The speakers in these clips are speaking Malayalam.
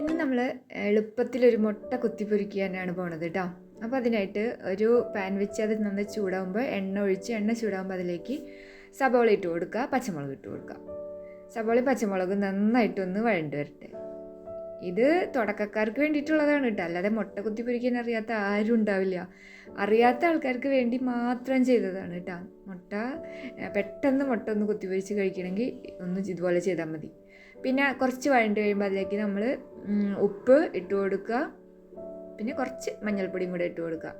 ഇന്ന് നമ്മൾ എളുപ്പത്തിലൊരു മുട്ട കുത്തിപ്പൊരിക്കാനാണ് പോണത് കേട്ടോ അപ്പോൾ അതിനായിട്ട് ഒരു പാൻ വെച്ച് അത് നന്നായി ചൂടാകുമ്പോൾ എണ്ണ ഒഴിച്ച് എണ്ണ ചൂടാകുമ്പോൾ അതിലേക്ക് സബോള ഇട്ട് കൊടുക്കുക പച്ചമുളക് ഇട്ട് കൊടുക്കുക. സബോളയും പച്ചമുളകും നന്നായിട്ടൊന്ന് വഴണ്ട് വരട്ടെ. ഇത് തുടക്കക്കാർക്ക് വേണ്ടിയിട്ടുള്ളതാണ് കേട്ടോ അല്ലാതെ മുട്ട കുത്തി പൊരിക്കാൻ അറിയാത്ത ആരും ഉണ്ടാവില്ല. അറിയാത്ത ആൾക്കാർക്ക് വേണ്ടി മാത്രം ചെയ്തതാണ് കേട്ടോ മുട്ട പെട്ടെന്ന് മുട്ട ഒന്ന് കുത്തി പൊരിച്ച് കഴിക്കണമെങ്കിൽ ഒന്ന് ഇതുപോലെ ചെയ്താൽ മതി. പിന്നെ കുറച്ച് വഴണ്ട് കഴിയുമ്പോൾ അതിലേക്ക് നമ്മൾ ഉപ്പ് ഇട്ട് കൊടുക്കുക. പിന്നെ കുറച്ച് മഞ്ഞൾപ്പൊടിയും കൂടെ ഇട്ട് കൊടുക്കുക.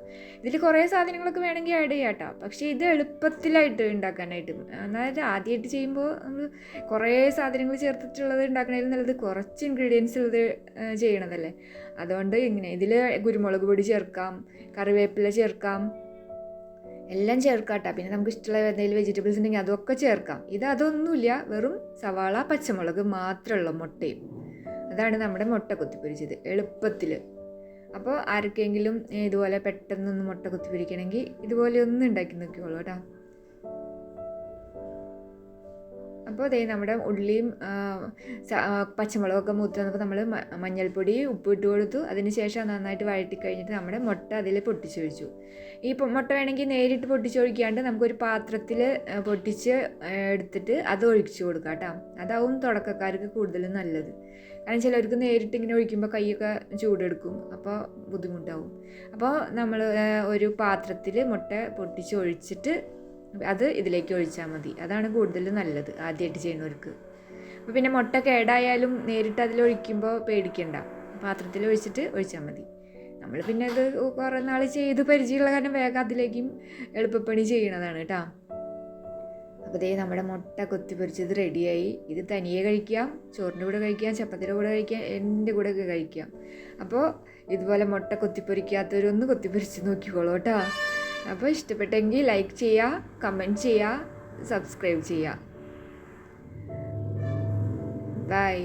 ഇതിൽ കുറേ സാധനങ്ങളൊക്കെ വേണമെങ്കിൽ ആഡ് ചെയ്യാം കേട്ടോ പക്ഷേ ഇത് എളുപ്പത്തിലായിട്ട് ഉണ്ടാക്കാനായിട്ട് അതായത് ആദ്യമായിട്ട് ചെയ്യുമ്പോൾ നമ്മൾ കുറേ സാധനങ്ങൾ ചേർത്തിട്ടുള്ളത് ഉണ്ടാക്കണതിൽ നല്ലത് കുറച്ച് ഇൻഗ്രീഡിയൻസ് ഉള്ളത് ചെയ്യണതല്ലേ? അതുകൊണ്ട് ഇങ്ങനെ ഇതിൽ കുരുമുളക് പൊടി ചേർക്കാം കറിവേപ്പില ചേർക്കാം എല്ലാം ചേർക്കാം കേട്ടോ പിന്നെ നമുക്ക് ഇഷ്ടമുള്ള എന്തെങ്കിലും വെജിറ്റബിൾസ് ഉണ്ടെങ്കിൽ അതൊക്കെ ചേർക്കാം. ഇത് അതൊന്നുമില്ല. വെറും സവാള പച്ചമുളക് മാത്രമുള്ള മുട്ടയും. അതാണ് നമ്മുടെ മുട്ട കുത്തിപ്പൊരിച്ചത്. എളുപ്പത്തിൽ അപ്പോൾ ആർക്കെങ്കിലും ഇതുപോലെ പെട്ടെന്നൊന്ന് മുട്ട കുത്തിപ്പൊരിക്കണമെങ്കിൽ ഇതുപോലെ ഒന്ന് ഉണ്ടാക്കി നോക്കിക്കോളൂ കേട്ടോ. അപ്പോൾ അതേ നമ്മുടെ ഉള്ളിയും പച്ചമുളകൊക്കെ മൂത്ത് വന്നപ്പോൾ നമ്മൾ മഞ്ഞൾപ്പൊടി ഉപ്പ് ഇട്ട് കൊടുത്തു. അതിന് ശേഷം നന്നായിട്ട് വഴറ്റി കഴിഞ്ഞിട്ട് നമ്മുടെ മുട്ട അതിൽ പൊട്ടിച്ചൊഴിച്ചു. ഈ മുട്ട വേണമെങ്കിൽ നേരിട്ട് പൊട്ടിച്ചൊഴിക്കാണ്ട് നമുക്കൊരു പാത്രത്തിൽ പൊട്ടിച്ച് എടുത്തിട്ട് അത് ഒഴിച്ചു കൊടുക്കാം കേട്ടോ അതാവും തുടക്കക്കാർക്ക് കൂടുതൽ നല്ലത്. കാരണം ചിലർക്ക് നേരിട്ട് ഇങ്ങനെ ഒഴിക്കുമ്പോൾ കൈയൊക്കെ ചൂടെടുക്കും. അപ്പോൾ ബുദ്ധിമുട്ടാവും. അപ്പോൾ നമ്മൾ ഒരു പാത്രത്തിൽ മുട്ട പൊട്ടിച്ച് ഒഴിച്ചിട്ട് അത് ഇതിലേക്ക് ഒഴിച്ചാൽ മതി. അതാണ് കൂടുതൽ നല്ലത് ആദ്യമായിട്ട് ചെയ്യുന്നവർക്ക്. അപ്പോൾ പിന്നെ മുട്ട കേടായാലും നേരിട്ട് അതിൽ ഒഴിക്കുമ്പോൾ പേടിക്കണ്ട. പാത്രത്തിൽ ഒഴിച്ചിട്ട് ഒഴിച്ചാൽ മതി. നമ്മൾ പിന്നെ അത് കുറേ നാൾ ചെയ്ത് പരിചയമുള്ള കാരണം വേഗം അതിലേക്കും എളുപ്പപ്പണി ചെയ്യണതാണ് കേട്ടോ അപ്പോൾ ദേ നമ്മുടെ മുട്ട കൊത്തി പൊരിച്ചത് റെഡിയായി. ഇത് തനിയെ കഴിക്കാം ചോറിന്റെ കൂടെ കഴിക്കാം ചപ്പാത്തിയുടെ കൂടെ കഴിക്കാം എന്റെ കൂടെ ഒക്കെ കഴിക്കാം. അപ്പോൾ ഇതുപോലെ മുട്ട കൊത്തിപ്പൊരിക്കാത്തവരൊന്ന് കൊത്തിപ്പൊരിച്ച് നോക്കിക്കോളൂ കേട്ടോ അപ്പോൾ ഇഷ്ടപ്പെട്ടെങ്കിൽ ലൈക്ക് ചെയ്യുക കമൻറ്റ് ചെയ്യുക സബ്സ്ക്രൈബ് ചെയ്യുക ബൈ